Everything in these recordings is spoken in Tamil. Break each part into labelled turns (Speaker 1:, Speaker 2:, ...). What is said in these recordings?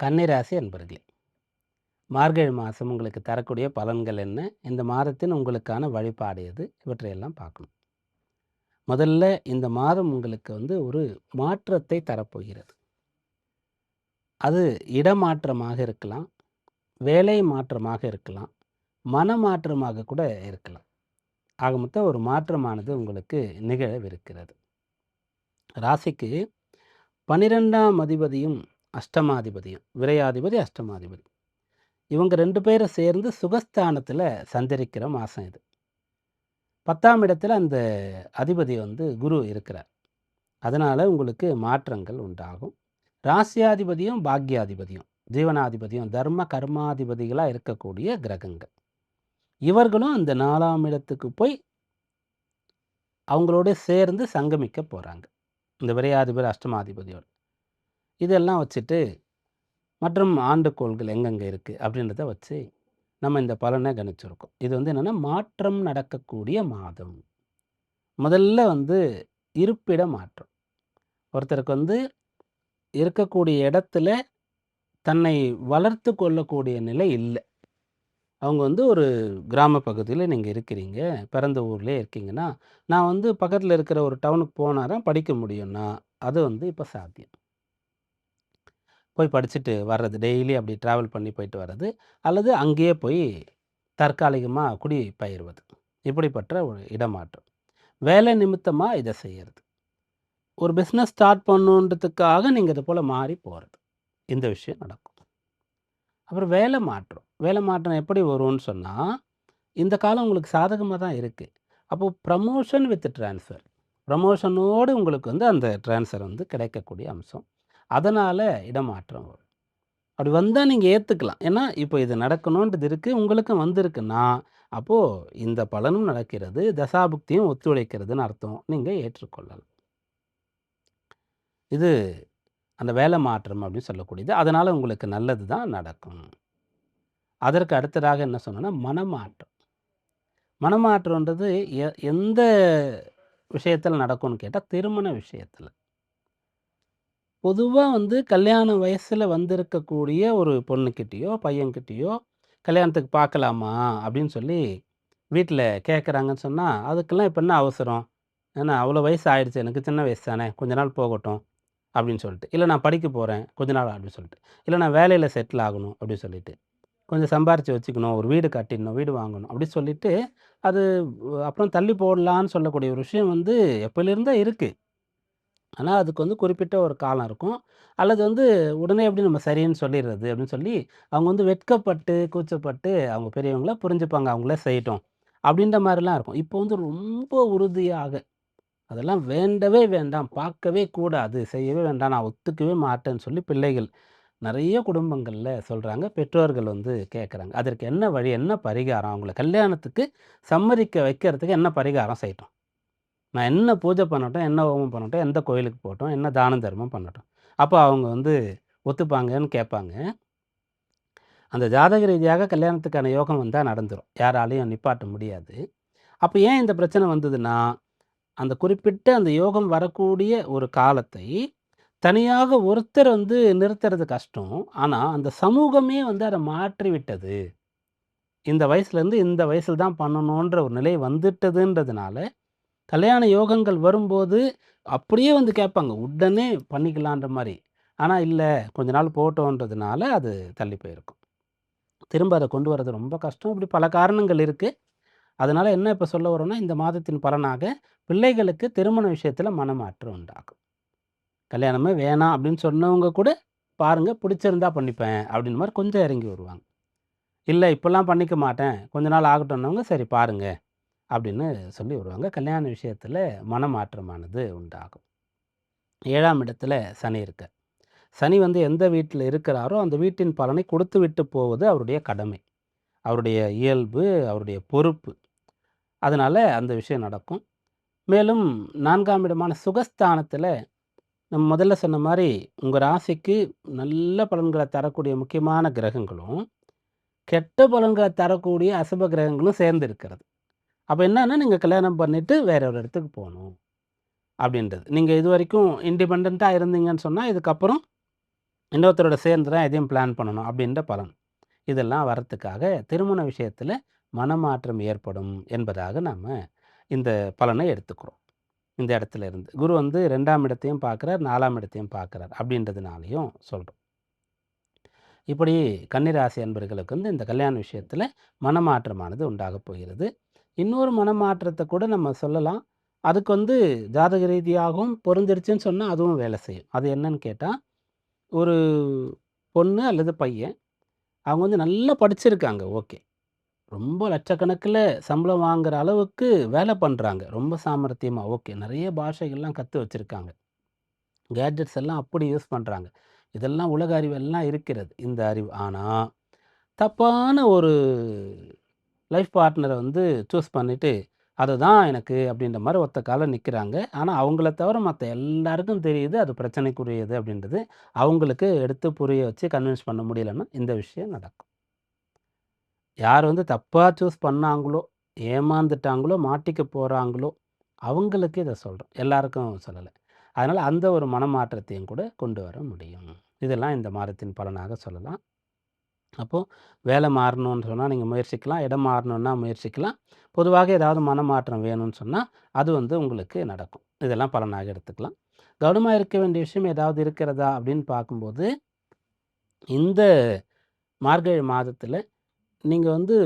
Speaker 1: கன்னிராசி அன்பர்களே மார்கழி மாதம் உங்களுக்கு தரக்கூடிய பலன்கள் என்ன? இந்த மாதத்தின் உங்களுக்கான வழிபாடு எது? இவற்றையெல்லாம் பார்க்கணும். முதல்ல இந்த மாதம் உங்களுக்கு வந்து ஒரு மாற்றத்தை தரப்போகிறது. அது இடமாற்றமாக இருக்கலாம் வேலை மாற்றமாக இருக்கலாம் மன மாற்றமாக கூட இருக்கலாம். ஆக மொத்தம் ஒரு மாற்றமானது உங்களுக்கு நிகழவிருக்கிறது. ராசிக்கு பனிரெண்டாம் அதிபதியும் அஷ்டமாதிபதியும் விரையாதிபதி அஷ்டமாதிபதி. இவங்க ரெண்டு பேரும் சேர்ந்து சுகஸ்தானத்தில் சஞ்சரிக்கிற மாதம் இது. பத்தாம் இடத்துல அந்த அதிபதி வந்து குரு இருக்கிறார். அதனால் உங்களுக்கு மாற்றங்கள் உண்டாகும். ராசியாதிபதியும் பாக்யாதிபதியும் ஜீவனாதிபதியும் தர்ம கர்மாதிபதிகளாக இருக்கக்கூடிய கிரகங்கள். இவர்களும் அந்த நாலாம் இடத்துக்கு போய் அவங்களோட சேர்ந்து சங்கமிக்க போகிறாங்க இந்த விரையாதிபதி அஷ்டமாதிபதியோடு. இதெல்லாம் வச்சுட்டு மற்றும் ஆண்டுகோள்கள் எங்கெங்கே இருக்குது அப்படின்றத வச்சு நம்ம இந்த பலனை கணிச்சிருக்கோம். இது வந்து என்னென்னா மாற்றம் நடக்கக்கூடிய மாதம். முதல்ல வந்து இருப்பிட மாற்றம். ஒருத்தருக்கு வந்து இருக்கக்கூடிய இடத்துல தன்னை வளர்த்து கொள்ளக்கூடிய நிலை இல்லை. அவங்க வந்து ஒரு கிராம பகுதியில் நீங்கள் இருக்கிறீங்க பிறந்த ஊர்லேயே இருக்கீங்கன்னா நான் வந்து பக்கத்தில் இருக்கிற ஒரு டவுனுக்கு போனால் தான் படிக்க முடியும்னா அது வந்து இப்போ சாத்தியம். போய் படிச்சுட்டு வர்றது டெய்லி அப்படி ட்ராவல் பண்ணி போயிட்டு வர்றது அல்லது அங்கேயே போய் தற்காலிகமாக குடி பயிர்வது இப்படிப்பட்ட ஒரு இடமாற்றம். வேலை நிமித்தமாக இதை செய்கிறது ஒரு பிஸ்னஸ் ஸ்டார்ட் பண்ணுன்றதுக்காக நீங்கள் இது போல் மாறி போகிறது இந்த விஷயம் நடக்கும். அப்புறம் வேலை மாற்றம். வேலை மாற்றம் எப்படி வரும்னு சொன்னால் இந்த காலம் உங்களுக்கு சாதகமாக தான் இருக்குது அப்போது ப்ரமோஷன் வித் ட்ரான்ஸ்ஃபர் ப்ரமோஷனோடு உங்களுக்கு வந்து அந்த ட்ரான்ஸ்ஃபர் வந்து கிடைக்கக்கூடிய அம்சம். அதனால் இடமாற்றம் வரும். அப்படி வந்தால் நீங்கள் ஏற்றுக்கலாம் ஏன்னா இப்போ இது நடக்கணுன்றது இருக்குது உங்களுக்கும் வந்திருக்குன்னா அப்போது இந்த பலனும் நடக்கிறது தசாபுக்தியும் ஒத்துழைக்கிறதுன்னு அர்த்தம். நீங்கள் ஏற்றுக்கொள்ளலாம். இது அந்த வேலை மாற்றம் அப்படின்னு சொல்லக்கூடியது. அதனால் உங்களுக்கு நல்லது தான் நடக்கும். அதற்கு அடுத்ததாக என்ன சொன்னோன்னா மனமாற்றம். மனமாற்றம்ன்றது எ எந்த விஷயத்தில் நடக்கும்னு கேட்டால் திருமண விஷயத்தில். பொதுவாக வந்து கல்யாண வயசில் வந்திருக்கக்கூடிய ஒரு பொண்ணுக்கிட்டேயோ பையன்கிட்டேயோ கல்யாணத்துக்கு பார்க்கலாமா அப்படின்னு சொல்லி வீட்டில் கேட்குறாங்கன்னு சொன்னால் அதுக்கெல்லாம் இப்போ என்ன அவசரம்? ஏன்னா அவ்வளோ வயசு ஆயிடுச்சு. எனக்கு சின்ன வயசு தானே. கொஞ்ச நாள் போகட்டும். அப்படின்னு சொல்லிட்டு இல்லை நான் படிக்க போகிறேன் கொஞ்ச நாள் அப்படின்னு சொல்லிட்டு இல்லை நான் வேலையில் செட்டில் ஆகணும். அப்படின்னு சொல்லிட்டு கொஞ்சம் சம்பாரித்து வச்சுக்கணும். ஒரு வீடு கட்டிடணும். வீடு வாங்கணும். அப்படின்னு சொல்லிட்டு அது அப்புறம் தள்ளி போடலான்னு சொல்லக்கூடிய ஒரு விஷயம் வந்து எப்போலேருந்தே இருக்குது ஆனால் அதுக்கு வந்து குறிப்பிட்ட ஒரு காலம் இருக்கும். அல்லது வந்து உடனே எப்படி நம்ம சரின்னு சொல்லிடுறது அப்படின்னு சொல்லி அவங்க வந்து வெட்கப்பட்டு கூச்சப்பட்டு அவங்க பெரியவங்கள புரிஞ்சுப்பாங்க அவங்கள செய்யட்டும் அப்படின்ற மாதிரிலாம் இருக்கும். இப்போ வந்து ரொம்ப உறுதியாக அதெல்லாம் வேண்டவே வேண்டாம் பார்க்கவே கூடாது செய்யவே வேண்டாம் நான் ஒத்துக்கவே மாட்டேன்னு சொல்லி பிள்ளைகள் நிறைய குடும்பங்களில் சொல்கிறாங்க பெற்றோர்கள் வந்து கேட்குறாங்க. அதற்கு என்ன வழி என்ன பரிகாரம்? அவங்கள கல்யாணத்துக்கு சம்மதிக்க வைக்கிறதுக்கு என்ன பரிகாரம் செய்யட்டும்? நான் என்ன பூஜை பண்ணட்டும் என்ன ஹோமம் பண்ணட்டும் எந்த கோயிலுக்கு போகட்டும் என்ன தானம் தர்மம் பண்ணட்டும். அப்போ அவங்க வந்து ஒத்துப்பாங்கன்னு கேட்பாங்க. அந்த ஜாதக ரீதியாக கல்யாணத்துக்கான யோகம் வந்தால் நடந்துடும் யாராலையும் நிப்பாட்ட முடியாது. அப்போ ஏன் இந்த பிரச்சனை வந்ததுன்னா அந்த குறிப்பிட்ட அந்த யோகம் வரக்கூடிய ஒரு காலத்தை தனியாக ஒருத்தர் வந்து நிறுத்துறது கஷ்டம். ஆனால் அந்த சமூகமே வந்து அதை மாற்றி விட்டது இந்த வயசுலேருந்து இந்த வயசில் தான் பண்ணணுன்ற ஒரு நிலை வந்துட்டதுன்றதுனால கல்யாண யோகங்கள் வரும்போது அப்படியே வந்து கேட்பாங்க உடனே பண்ணிக்கலான்ற மாதிரி ஆனால் இல்லை கொஞ்ச நாள் போட்டோன்றதுனால அது தள்ளி போயிருக்கும். திரும்ப அதை கொண்டு வரது ரொம்ப கஷ்டம். இப்படி பல காரணங்கள் இருக்குது அதனால் என்ன இப்போ சொல்ல வரோன்னா இந்த மாதத்தின் பலனாக பிள்ளைகளுக்கு திருமண விஷயத்தில் மனமாற்றம் உண்டாகும். கல்யாணமே வேணாம் அப்படின்னு சொன்னவங்க கூட பாருங்கள் பிடிச்சிருந்தா பண்ணிப்பேன் அப்படின்னு மாதிரி கொஞ்சம் இறங்கி வருவாங்க. இல்லை இப்போல்லாம் பண்ணிக்க மாட்டேன். கொஞ்ச நாள் ஆகட்டும்னவங்க சரி பாருங்கள் அப்படின்னு சொல்லி வருவாங்க. கல்யாண விஷயத்தில் மனமாற்றமானது உண்டாகும். ஏழாம் இடத்துல சனி இருக்க. சனி வந்து எந்த வீட்டில் இருக்கிறாரோ அந்த வீட்டின் பலனை கொடுத்து விட்டு போவது அவருடைய கடமை. அவருடைய இயல்பு அவருடைய பொறுப்பு. அதனால் அந்த விஷயம் நடக்கும். மேலும் நான்காம் இடமான சுகஸ்தானத்தில் நம்ம முதல்ல சொன்ன மாதிரி உங்கள் ராசிக்கு நல்ல பலன்களை தரக்கூடிய முக்கியமான கிரகங்களும் கெட்ட பலன்களை தரக்கூடிய அசுப கிரகங்களும் சேர்ந்து இருக்கிறது அப்போ என்னன்னா நீங்கள் கல்யாணம் பண்ணிவிட்டு வேற ஒரு இடத்துக்கு போகணும் அப்படின்றது. நீங்கள் இது வரைக்கும் இண்டிபெண்ட்டாக இருந்தீங்கன்னு சொன்னால் இதுக்கப்புறம் இன்னொருத்தரோட சேர்ந்து தான் எதையும் பிளான் பண்ணணும் அப்படின்ற பலன். இதெல்லாம் வரத்துக்காக திருமண விஷயத்தில் மனமாற்றம் ஏற்படும் என்பதாக நாம் இந்த பலனை எடுத்துக்கிறோம். இந்த இடத்துல இருந்து. குரு வந்து ரெண்டாம் இடத்தையும் பார்க்குறார் நாலாம் இடத்தையும் பார்க்குறார் அப்படின்றதுனாலையும் சொல்கிறோம் இப்படி கன்னிராசி அன்பர்களுக்கு வந்து இந்த கல்யாண விஷயத்தில் மனமாற்றமானது உண்டாக போகிறது. இன்னொரு மனமாற்றத்தை கூட நம்ம சொல்லலாம். அதுக்கு வந்து ஜாதக ரீதியாகவும் பொருந்திருச்சுன்னு சொன்னால் அதுவும் வேலை செய்யும். அது என்னன்னு கேட்டால் ஒரு பொண்ணு அல்லது பையன் அவங்க வந்து நல்லா படிச்சிருக்காங்க ஓகே. ரொம்ப லட்சக்கணக்கில் சம்பளம் வாங்குற அளவுக்கு வேலை பண்ணுறாங்க ரொம்ப சாமர்த்தியமாக ஓகே. நிறைய பாஷைகள்லாம் கற்று வச்சுருக்காங்க. கேட்ஜெட்ஸ் எல்லாம் அப்படி யூஸ் பண்ணுறாங்க இதெல்லாம் உலக அறிவெல்லாம் இருக்கிறது இந்த அறிவு. ஆனால் தப்பான ஒரு லைஃப் பார்ட்னரை வந்து சூஸ் பண்ணிவிட்டு அதுதான் எனக்கு அப்படின்ற மாதிரி ஒத்த காலம் நிற்கிறாங்க ஆனால் அவங்கள தவிர மற்ற எல்லாருக்கும் தெரியுது அது பிரச்சனைக்குரியது அப்படின்றது. அவங்களுக்கு எடுத்து புரிய வச்சு கன்வின்ஸ் பண்ண முடியலன்னா இந்த விஷயம் நடக்கும். யார் வந்து தப்பாக சூஸ் பண்ணாங்களோ ஏமாந்துட்டாங்களோ மாட்டிக்க போகிறாங்களோ அவங்களுக்கு இதை சொல்கிறோம் எல்லாருக்கும் சொல்லலை. அதனால் அந்த ஒரு மனமாற்றத்தையும் கூட கொண்டு வர முடியும். இதெல்லாம் இந்த மாதத்தின் பலனாக சொல்லலாம். அப்போது வேலை மாறணும்னு சொன்னால் நீங்கள் முயற்சிக்கலாம். இடம் மாறணுன்னா முயற்சிக்கலாம். பொதுவாக ஏதாவது மனமாற்றம் வேணும்னு சொன்னால் அது வந்து உங்களுக்கு நடக்கும். இதெல்லாம் பலனாக எடுத்துக்கலாம். கவனமாக இருக்க வேண்டிய விஷயம் ஏதாவது இருக்கிறதா அப்படின்னு பார்க்கும்போது இந்த மார்கழி மாதத்தில் நீங்கள் வந்து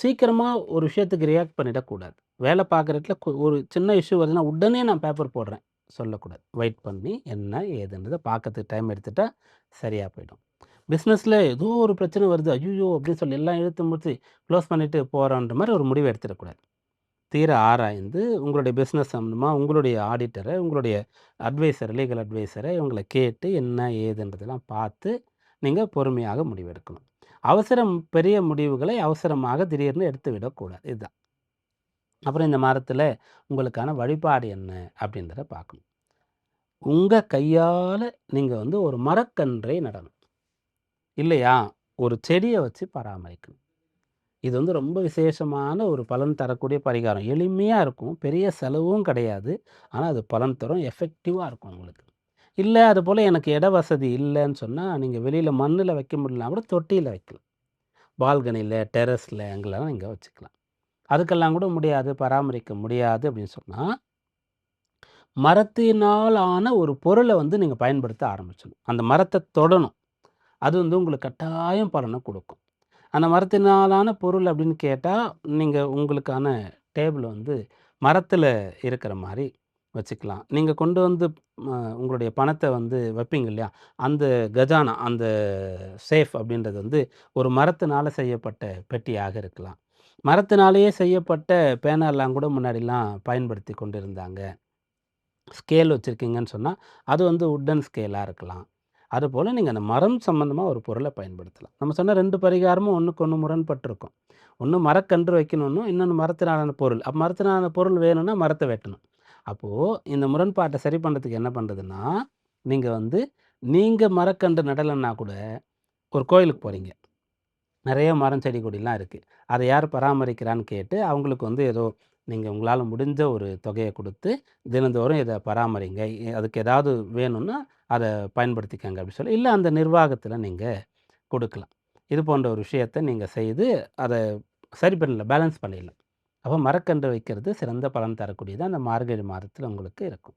Speaker 1: சீக்கிரமாக ஒரு விஷயத்துக்கு ரியாக்ட் பண்ணிடக்கூடாது. வேலை பார்க்குறதுல ஒரு சின்ன இஷ்யூ வருதுன்னா உடனே நான் பேப்பர் போடுறேன். சொல்லக்கூடாது. வெயிட் பண்ணி என்ன ஏதுன்றதை பார்க்கறதுக்கு டைம் எடுத்துட்டால் சரியாக போயிடும். பிஸ்னஸில் ஏதோ ஒரு பிரச்சனை வருது. ஐயோ அப்படின்னு சொல்லி எல்லாம் இழுத்து முடிச்சு க்ளோஸ் பண்ணிவிட்டு போகிறான்ற மாதிரி ஒரு முடிவு எடுத்துடக்கூடாது. தீர ஆராய்ந்து உங்களுடைய பிஸ்னஸ் சம்மந்தமாக உங்களுடைய ஆடிட்டரை உங்களுடைய அட்வைசர் லீகல் அட்வைசரை இவங்களை கேட்டு என்ன ஏதுன்றதெல்லாம் பார்த்து நீங்கள் பொறுமையாக முடிவெடுக்கணும். அவசரம் பெரிய முடிவுகளை அவசரமாக திடீர்னு எடுத்து விடக்கூடாது. இதுதான். அப்புறம் இந்த மரத்தில் உங்களுக்கான வழிபாடு என்ன அப்படின்றத பார்க்கணும். உங்கள் கையால் நீங்கள் வந்து ஒரு மரக்கன்றை நடணும். இல்லையா? ஒரு செடியை வச்சு பராமரிக்கணும். இது வந்து ரொம்ப விசேஷமான ஒரு பலன் தரக்கூடிய பரிகாரம். எளிமையாக இருக்கும் பெரிய செலவும் கிடையாது. ஆனால் அது பலன் தரும் எஃபெக்டிவாக இருக்கும் உங்களுக்கு. இல்லை அது போல் எனக்கு இட வசதி இல்லைன்னு சொன்னால் நீங்கள் வெளியில் மண்ணில் வைக்க முடியலனா கூட தொட்டியில் வைக்கலாம். பால்கனியில் டெரஸில் எங்கெல்லாம் நீங்கள் வச்சுக்கலாம். அதுக்கெல்லாம் கூட முடியாது பராமரிக்க முடியாது அப்படின்னு சொன்னால் மரத்தினால் ஆன ஒரு பொருளை வந்து நீங்கள் பயன்படுத்த ஆரம்பிச்சிடணும். அந்த மரத்தை தொடணும். அது வந்து உங்களுக்கு கட்டாயம் பலனை கொடுக்கும். அந்த மரத்தினாலான பொருள் அப்படின்னு கேட்டால் நீங்கள் உங்களுக்கான டேபிள் வந்து மரத்தில் இருக்கிற மாதிரி வச்சுக்கலாம். நீங்கள் கொண்டு வந்து உங்களுடைய பணத்தை வந்து வைப்பீங்க இல்லையா? அந்த கஜானா அந்த சேஃப் அப்படின்றது வந்து ஒரு மரத்தினால் செய்யப்பட்ட பெட்டியாக இருக்கலாம். மரத்தினாலேயே செய்யப்பட்ட பேனர்லாம் கூட முன்னாடிலாம் பயன்படுத்தி கொண்டு இருந்தாங்க ஸ்கேல் வச்சுருக்கீங்கன்னு சொன்னால் அது வந்து உட்டன் ஸ்கேலாக இருக்கலாம். அதுபோல் நீங்கள் அந்த மரம் சம்மந்தமாக ஒரு பொருளை பயன்படுத்தலாம். நம்ம சொன்ன ரெண்டு பரிகாரமும் ஒன்றுக்கு ஒன்று முரண்பட்டிருக்கும். ஒன்று மரக்கன்று வைக்கணும்னு இன்னொன்று மரத்தினாலான பொருள். அப்போ மரத்தினாலான பொருள் வேணும்னா மரத்தை வெட்டணும். அப்போது இந்த முரண்பாட்டை சரி பண்ணுறதுக்கு என்ன பண்ணுறதுன்னா நீங்கள் வந்து நீங்கள் மரக்கன்று நடலைன்னா கூட ஒரு கோயிலுக்கு போகிறீங்க நிறைய மரம் செடி கொடிலாம் இருக்குது அதை யார் பராமரிக்கிறான்னு கேட்டு அவங்களுக்கு வந்து ஏதோ நீங்கள் உங்களால் முடிஞ்ச ஒரு தொகையை கொடுத்து தினந்தோறும் இதை பராமரிங்க. அதுக்கு ஏதாவது வேணும்னா அதை பயன்படுத்திக்கங்க அப்படின்னு சொல்லி இல்லை அந்த நிர்வாகத்தில் நீங்கள் கொடுக்கலாம். இது போன்ற ஒரு விஷயத்தை நீங்கள் செய்து அதை சரி பண்ணல பேலன்ஸ் பண்ணிடலாம். அப்போ மரக்கன்று வைக்கிறது சிறந்த பலன் தரக்கூடியது அந்த மார்கழி மாதத்தில் உங்களுக்கு இருக்கும்.